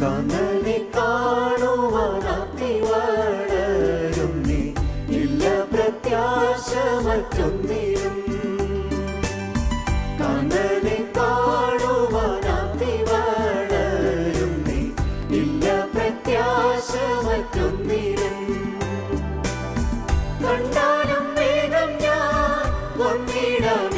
കണ്ണനെ കാണുവാനാത്തി വളരുന്നേ ഇല്ല പ്രത്യാശ മറ്റൊന്നിലും കണ്ണനെ കാണുവാനാത്തി വളരുന്നേ ഇല്ല പ്രത്യാശ മറ്റൊന്നിലും കണ്ടാലും വേഗം ഞാൻ വന്നിടാമെന്നൊര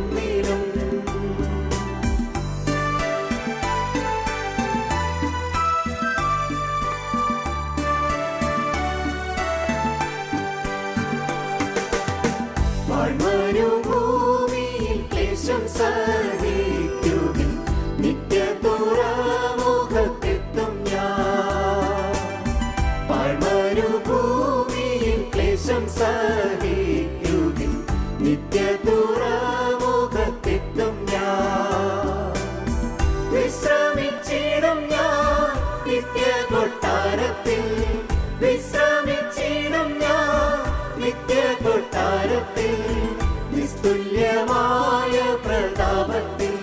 ഭൂമിയിൽ ക്ലേശം സഹിക്കുവിൻ. നിത്യ തുറമുഖത്തെത്തും ഞാൻ ഭൂമിയിൽ ക്ലേശം സഹിക്കുവിൻ. നിത്യ തുറമുഖത്തെത്തും ഞാൻ. വിശ്രമിച്ചിടും ഞാൻ നിത്യ കൊട്ടാരത്തിൽ വിശ്രമിച്ചിടും ഞാൻ നിത്യ കൊട്ടാരത്തിൽ നിസ്തുല്യമായ പ്രതാപത്തിൽ.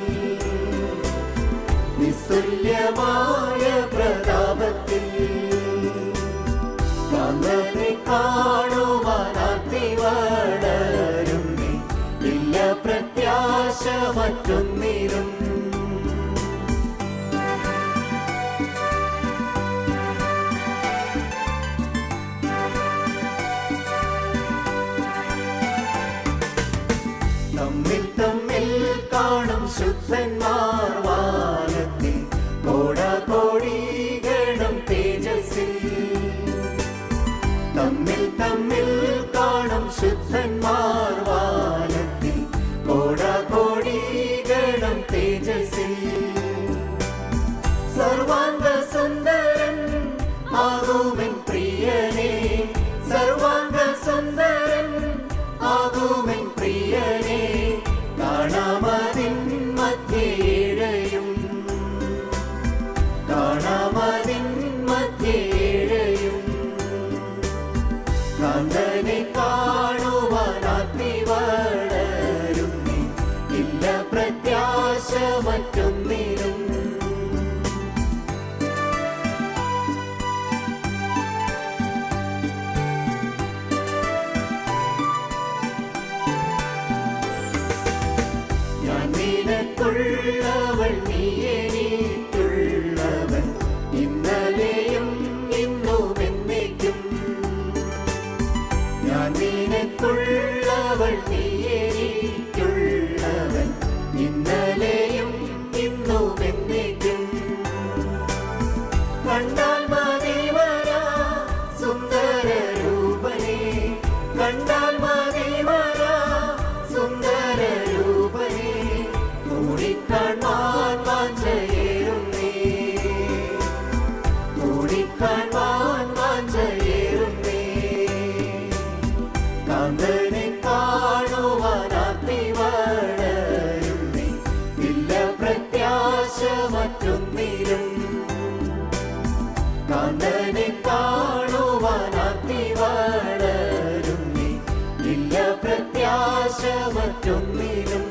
നിസ്തുല്യമായ പ്രതാപത്തിൽ. കണ്ണനെ കാണുവാനാത്തി വളരുന്നേ ഇല്ല പ്രത്യാശ മറ്റൊന്നിലും. Superman. ഇല്ല പ്രത്യാശ ഞാൻ നിനക്കുള്ളവൾ നീ എനിക്കുള്ളവൻ. ഇന്നലെയും ഇന്നും ഞാൻ നിനക്കുള്ളവൾ നീ കാന്തനെ കാണുവാൻ അഗ്നിവാണയും ഇല്ല പ്രത്യാശ ഇല്ല പ്രത്യാശ മറ്റൊന്നിലും